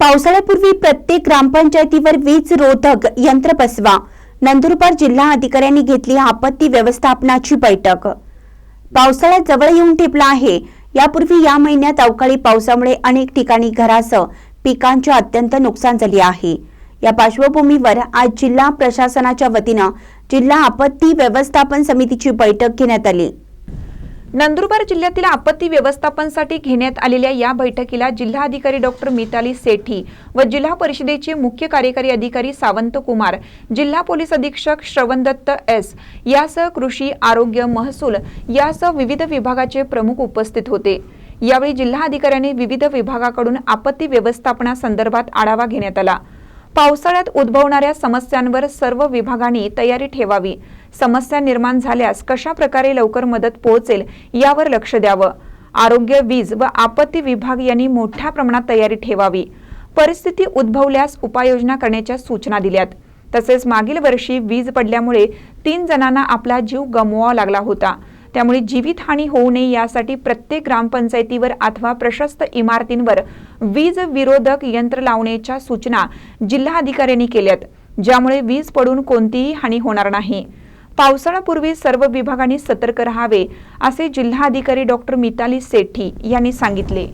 पावसाळ्यापूर्वी प्रत्येक ग्रामपंचायतीवर वीज रोधक यंत्र बसवा. नंदुरबार जिल्हा अधिकाऱ्यांनी घेतली आपत्ती व्यवस्थापनाची बैठक. पावसाळा जवळ येऊन ठेपला आहे. यापूर्वी या महिन्यात अवकाळी पावसामुळे अनेक ठिकाणी घरासह पिकांचे अत्यंत नुकसान झाले आहे. या पार्श्वभूमीवर आज जिल्हा प्रशासनाच्या वतीनं जिल्हा आपत्ती व्यवस्थापन समितीची बैठक घेण्यात आली. नंदुरबार जिल्ह्यातील आपत्ती व्यवस्थापनसाठी घेण्यात आलेल्या या बैठकीला जिल्हाधिकारी डॉक्टर मिताली सेठी व जिल्हा परिषदेचे मुख्य कार्यकारी अधिकारी सावंत कुमार जिल्हा पोलीस अधीक्षक श्रवणदत्त एस यासह कृषी आरोग्य महसूल यासह विविध विभागाचे प्रमुख उपस्थित होते. यावेळी जिल्हाधिकाऱ्यांनी विविध विभागाकडून आपत्ती व्यवस्थापनासंदर्भात आढावा घेण्यात आला. पावसाळ्यात उद्भवणाऱ्या समस्यांवर सर्व विभागांनी तयारी ठेवावी समस्या निर्माण झाल्यास कशा प्रकारे लवकर मदत पोहोचेल यावर लक्ष द्यावं. आरोग्य वीज व आपत्ती विभाग यांनी मोठ्या प्रमाणात तयारी ठेवावी. परिस्थिती उद्भवल्यास उपाययोजना करण्याच्या सूचना दिल्यात. तसेच मागील वर्षी वीज पडल्यामुळे तीन जणांना आपला जीव गमवावा लागला होता. त्यामुळे जीवितहानी होऊ नये यासाठी प्रत्येक ग्रामपंचायतीवर अथवा प्रशस्त इमारतींवर वीज विरोधक यंत्र लावण्याच्या सूचना जिल्हाधिकाऱ्यांनी केल्यात ज्यामुळे वीज पडून कोणतीही हानी होणार नाही. पावसाळ्यापूर्वी सर्व विभागांनी सतर्क राहावे असे जिल्हाधिकारी डॉक्टर मिताली सेठी यांनी सांगितले.